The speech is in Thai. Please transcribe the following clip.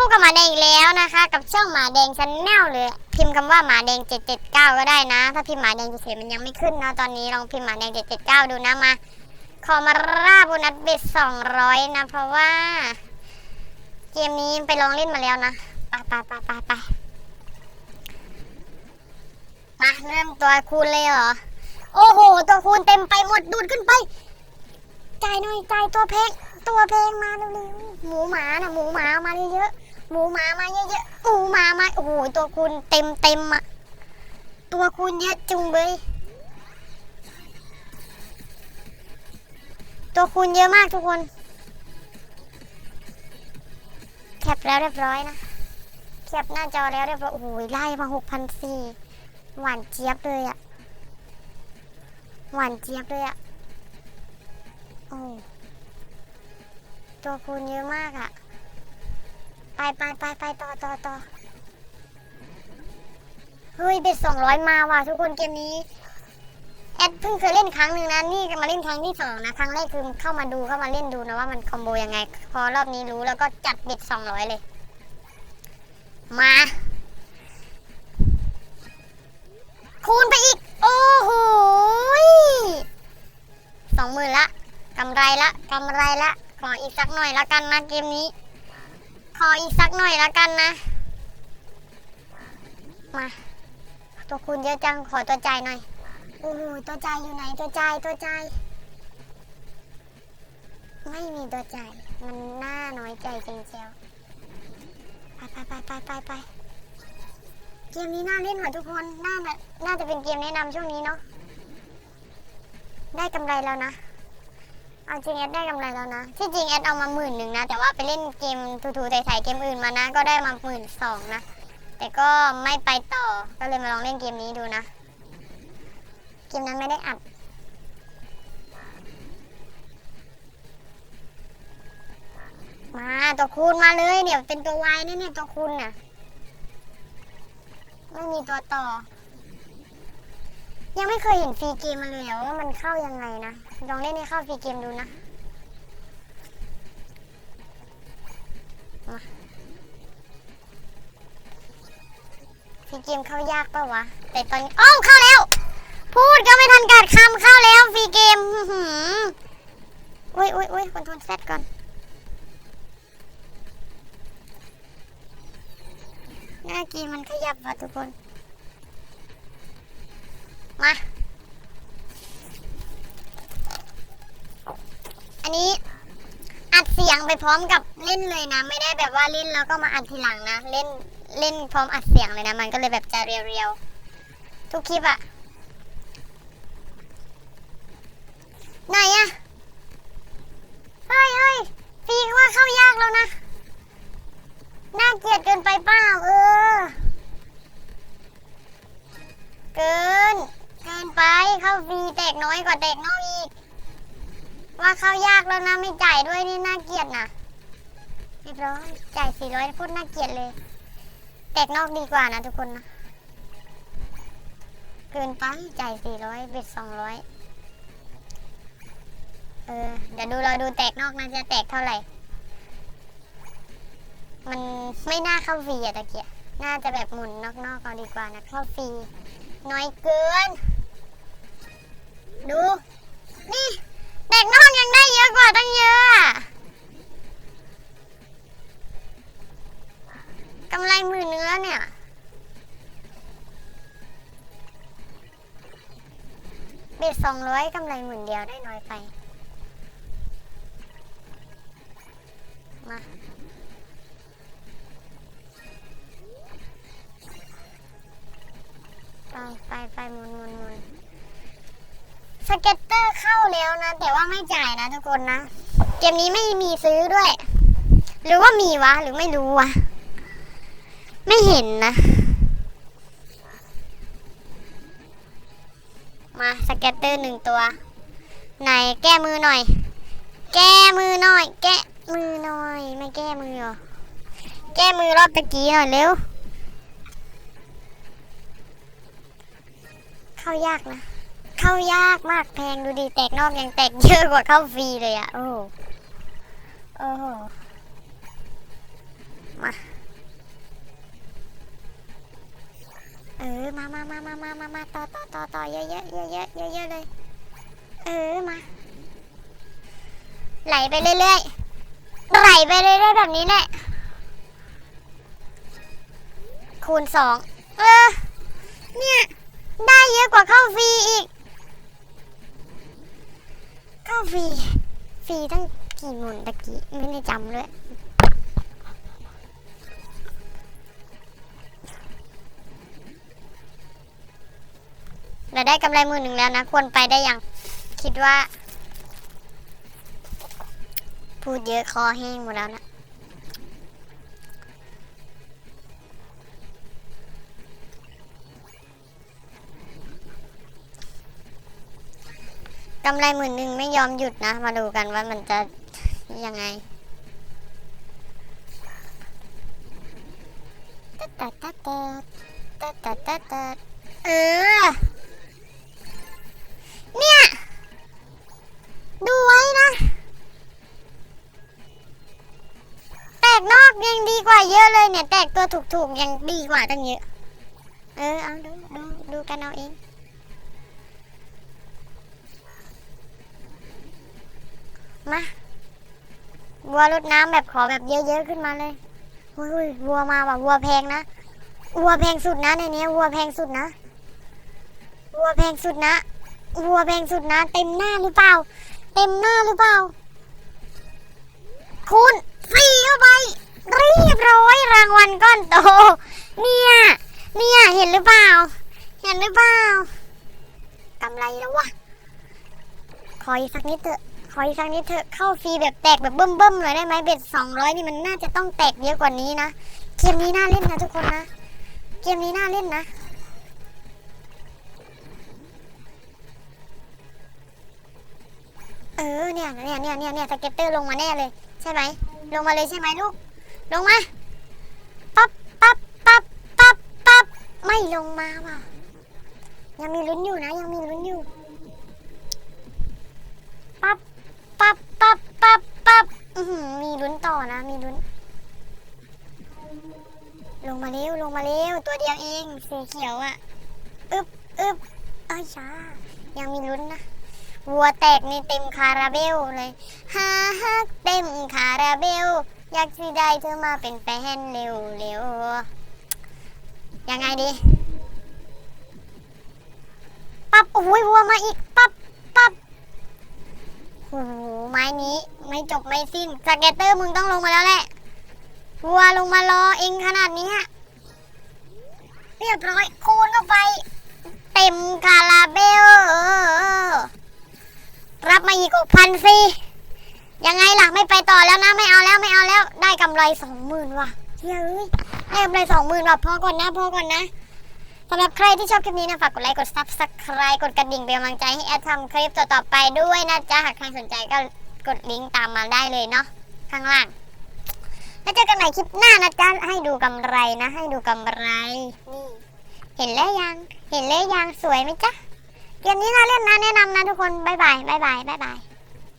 กับหมาแดงอีกแล้วนะคะ กับช่องหมาแดงชาแนลเลยพิมพ์คำว่าหมาแดง779 ก็ได้นะ ถ้าพิมพ์หมาแดงเฉยมันยังไม่ขึ้นนะตอนนี้ลองพิมพ์หมาแดง779 ดูนะมา ขอมาราโบนัสเบ็ด200 นะ เพราะว่า เกมนี้ไปลองเล่นมาแล้วนะไปไปไปไปไปมาเริ่มตัวคูณเลยเหรอ โอ้โห ตัวคูณเต็มไปหมดดูดขึ้นไปจ่ายหน่อยจ่ายตัวเพลงตัวเพลงมาเร็วๆหมูหมานะหมูหมามาเยอะ หมูหมามาเยอะๆหมูหมามาโอ้โหตัวคูณเต็มเต็มๆอะตัวคูณเยอะจุงเบยตัวคูณเยอะมากทุกคนแคปแล้วเรียบร้อยนะแคปหน้าจอแล้วเรียบร้อยโอ้โหไล่มาหกพันสี่หวานเจี๊ยบเลยอะหวานเจี๊ยบเลยอะโอ้ตัวคูณเยอะมากอะ ไปไปไปไปต่อต่อต่อเฮ้ยเบ็ดสองร้อยมาว่ะทุกคนเกมนี้แอดเพิ่งเคยเล่นครั้งหนึ่งนะนี่มาเล่นครั้งที่สองนะครั้งแรกคือเข้ามาดูเข้ามาเล่นดูนะว่ามันคอมโบยังไง พอรอบนี้รู้แล้วก็จัดเบ็ดสองร้อยเลย มาคูณไปอีก โอ้โหสองหมื่นละกำไรละกำไรละขออีกสักหน่อยละกันนะเกมนี้ ขออีกสักหน่อยละกันนะ มา ตัวคูณเยอะจัง ขอตัวใจหน่อย โอ้โห ตัวใจอยู่ไหน ตัวใจ ตัวใจ ไม่มีตัวใจ มันน่าน้อยใจจริงเจียวไปไปไปไปไปไปเกมนี้น่าเล่นกว่าทุกคน น่าน่ะน่าจะเป็นเกมแนะนำช่วงนี้เนาะ ได้กำไรแล้วนะ เอาจริงแอดได้กำไรแล้วนะ ที่จริงแอดเอามาหมื่นหนึ่งนะ แต่ว่าไปเล่นเกมทูๆใส่ๆเกมอื่นมานะ ก็ได้มาหมื่นสองนะ แต่ก็ไม่ไปต่อ ก็เลยมาลองเล่นเกมนี้ดูนะ เกมนั้นไม่ได้อัดมาตัวคูณมาเลยเดี๋ยวเป็นตัววายนี่เนี่ยตัวคูณน่ะไม่มีตัวต่อ ยังไม่เคยเห็นฟรีเกมมาเลยว่ามันเข้ายังไงนะ ลองเล่นให้เข้าฟรีเกมดูนะ มาฟรีเกมเข้ายากปะวะ แต่ตอนนี้อ้อมเข้าแล้ว พูดก็ไม่ทันการคำเข้าแล้วฟรีเกมหืมอุ้ยอุ้ยอุ้ยคนทรลเซตก่อนหน้ากีมันขยับว่ะทุกคน มา อันนี้อัดเสียงไปพร้อมกับเล่นเลยนะ ไม่ได้แบบว่าเล่นแล้วก็มาอัดทีหลังนะเล่นเล่นพร้อมอัดเสียงเลยนะ มันก็เลยแบบจะเรียวๆทุกคลิปอะไหนอะเฮ้ยเฮ้ยฟีว่าเข้ายากแล้วนะน่าเกลียดเกินไปเปล่าเออ เกิน เกินไปเข้าฟรีแตกน้อยกว่าแตกนอกอีก ว่าเข้ายากแล้วนะไม่จ่ายด้วยนี่น่าเกลียดนะเรียบร้อยจ่ายสี่ร้อยพูดน่าเกลียดเลย แตกนอกดีกว่านะทุกคนนะ เกินไปจ่ายสี่ร้อยเบ็ดสองร้อยเออเดี๋ยวดูเราดูแตกนอกนะจะแตกเท่าไหร่ มันไม่น่าเข้าฟรีอะตะเกียบน่าจะแบบหมุนนอกๆเอาดีกว่านะเข้าฟรีน้อยเกิน ดู องร้อยกำไรหมื่นเดียวได้น้อยไป มาไปไปไปหมุนหมุนหมุนสเก็ตเตอร์เข้าแล้วนะ แต่ว่าไม่จ่ายนะทุกคนนะ เกมนี้ไม่มีซื้อด้วย หรือว่ามีวะ หรือไม่รู้วะ ไม่เห็นนะ มาสเก็ตเตอร์หนึ่งตัวไหนแก้มือหน่อย แก้มือหน่อย แก้มือหน่อยไม่แก้มือหรอแก้มือรอบตะกี้หน่อยเร็วเข้ายากนะเข้ายากมากแพงดูดีแตกนอกยังแตกเยอะกว่าเข้าฟรีเลยอะโอ้โหโอ้โหมา ออมามามามามามามาต่อต่อต่อต่อเยอะเยอะเยอะเยอะเยอะเยอะเลย เออมา ไหลไปเรื่อยๆ ไหลไปเรื่อยๆแบบนี้แหละ คูณสองเออ เนี่ย ได้เยอะกว่าเข้าฟรีอีก เข้าฟรี ฟรีตั้งกี่หมุนตะกี้ ไม่ได้จำเลย เราได้กำไรหมือหนึ่งแล้วนะ ควรไปได้ยัง คิดว่า พูดเยอะคอแห้งหมดแล้วนะกำไรหมื่นหนึ่งไม่ยอมหยุดนะ มาดูกันว่ามันจะยังไงตัดตัดตัดตัดตัดตัดตัดเออ เนี่ย ดูไว้นะ แตกนอกยังดีกว่าเยอะเลยเนี่ย แตกตัวถูกๆยังดีกว่าตั้งเยอะ เออ เอาดูดูดูกันเอาเองมาวัวรดน้ำแบบขอแบบเยอะๆขึ้นมาเลยอุ้ยวัวมาว่ะวัวแพงนะวัวแพงสุดนะในนี้วัวแพงสุดนะวัวแพงสุดนะ วัวแพงสุดนะเต็มหน้าหรือเปล่า เต็มหน้าหรือเปล่า คุณฟรีเข้าไป เรียบร้อยรางวัลก้อนโต เนี่ย เนี่ยเห็นหรือเปล่า เห็นหรือเปล่ากำไรแล้ววะขออีกสักนิดเถอะขออีกสักนิดเถอะเข้าฟรีแบบแตกแบบเบิ่มๆหน่อยได้ไหมเบ็ดสองร้อยนี่มันน่าจะต้องแตกเยอะกว่านี้นะเกมนี้น่าเล่นนะทุกคนนะ เกมนี้น่าเล่นนะ เออเนี่ยเนี่ยเนี่ยเนี่ยเนี่ยสเก็ตเตอร์ลงมาแน่เลย ใช่ไหมลงมาเลยใช่ไหมลูก ลงมาปั๊บปั๊บปั๊บปั๊บปั๊บไม่ลงมาว่ะยังมีลุ้นอยู่นะ ยังมีลุ้นอยู่ปั๊บปั๊บปั๊บปั๊บปั๊บมีลุ้นต่อนะมีลุ้น ลงมาเร็วลงมาเร็วตัวเดียวเองสีเขียวอะ่ะอึบอึบเอ้ยช้ายังมีลุ้นนะ วัวแตกนี่เต็มคาราเบลเลยฮ่าฮ่าเต็มคาราเบล อยากสิได้เธอมาเป็นแฟนเร็วเร็วยังไงดีปั๊บโอ้ยวัวมาอีกปั๊บปั๊บโอ้โหไม้นี้ไม่จบไม่สิ้นสเก็ตเตอร์มึงต้องลงมาแล้วแหละวัวลงมารอเองขนาดนี้ฮะเรียบร้อยคูณเข้าไป เต็มคาราเบล อีกหกพันฟรียังไงล่ะไม่ไปต่อแล้วนะไม่เอาแล้วไม่เอาแล้ว ได้กำไรสองหมื่นว่ะเฮ้ยได้กำไรสองหมื่นว่ะพอก่อนนะพอก่อนนะสำหรับใครที่ชอบคลิปนี้นะฝากกดไลค์กด subscribe กดกระดิ่งเป็นกำลังใจให้แอดทำคลิปต่อๆไปด้วยนะจ๊ะหากใครสนใจก็กดลิงก์ตามมาได้เลยเนาะข้างล่างแล้วเจอกันใหม่คลิปหน้านะจ๊ะให้ดูกำไรนะ ให้ดูกำไรนี่เห็นแล้วยัง เห็นแล้วยังสวยไหมจ๊ะ เกมนี้น่าเล่นนะแนะนำนะทุกคนบายบายบายบายบายบาย